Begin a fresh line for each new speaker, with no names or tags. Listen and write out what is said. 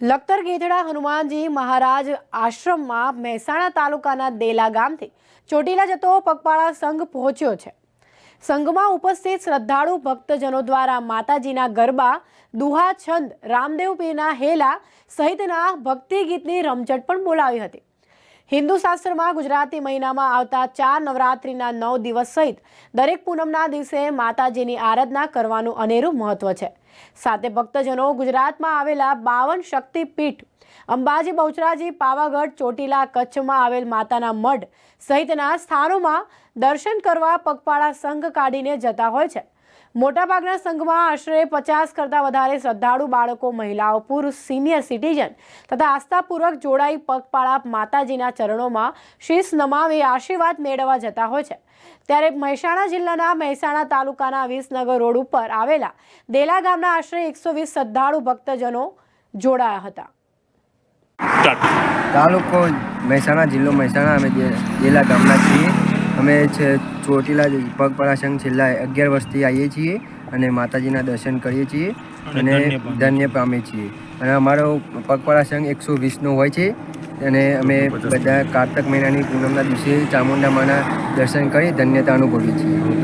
લખતર ગેધડા હનુમાનજી મહારાજ આશ્રમમાં મહેસાણા તાલુકાના દેલા ગામથી ચોટીલા જતો પગપાળા સંઘ પહોંચ્યો છે. સંઘમાં ઉપસ્થિત શ્રદ્ધાળુ ભક્તજનો દ્વારા માતાજીના ગરબા દુહા છંદ રામદેવ પીરના હેલા સહિતના ભક્તિ ગીતની રમઝટ પણ બોલાવી હતી. હિન્દુ શાસ્ત્રમાં ગુજરાતી મહિનામાં આવતા ચાર નવરાત્રિના નવ દિવસ સહિત દરેક પૂનમના દિવસે માતાજીની આરાધના કરવાનું અનેરું મહત્વ છે. સાથે ભક્તજનો ગુજરાતમાં આવેલા બાવન શક્તિપીઠ, અંબાજી, બહુચરાજી, પાવાગઢ, ચોટીલા કચ્છમાં આવેલ માતાના મઢ સહિતના સ્થાનોમાં દર્શન કરવા પગપાળા સંઘ કાઢીને જતા હોય છે. મોટાભાગના સંઘમાં આશરે પચાસ કરતાં વધારે શ્રદ્ધાળુ બાળકો મહિલાઓ પુરુષ સિનિયર સિટીઝન તથા આસ્થાપૂર્વક જોડાઈ પગપાળા માતાજીના ચરણોમાં શીશ નમાવી આશીર્વાદ મેળવવા જતા હોય છે. ત્યારે મહેસાણા જિલ્લાના મહેસાણા તાલુકાના વિસનગર રોડ ઉપર આવેલા દેલા ગામના આશરે એકસો વીસ શ્રદ્ધાળુ ભક્તજનો જોડાયા હતા.
તાલુકો મહેસાણા જિલ્લો મહેસાણા અમે દેલા ગામના છીએ. અમે છે ચોટીલા પગપાળા સંઘ છેલ્લા અગિયાર વર્ષથી આવીએ છીએ અને માતાજીના દર્શન કરીએ છીએ
અને
અને ધન્ય પામીએ. છીએ અને અમારો પગપાળા સંઘ એકસો વીસનો હોય છે અને અમે બધા કારતક મહિનાની પૂનમના દિવસે ચામુંડા માના દર્શન કરી ધન્યતા અનુભવીએ છીએ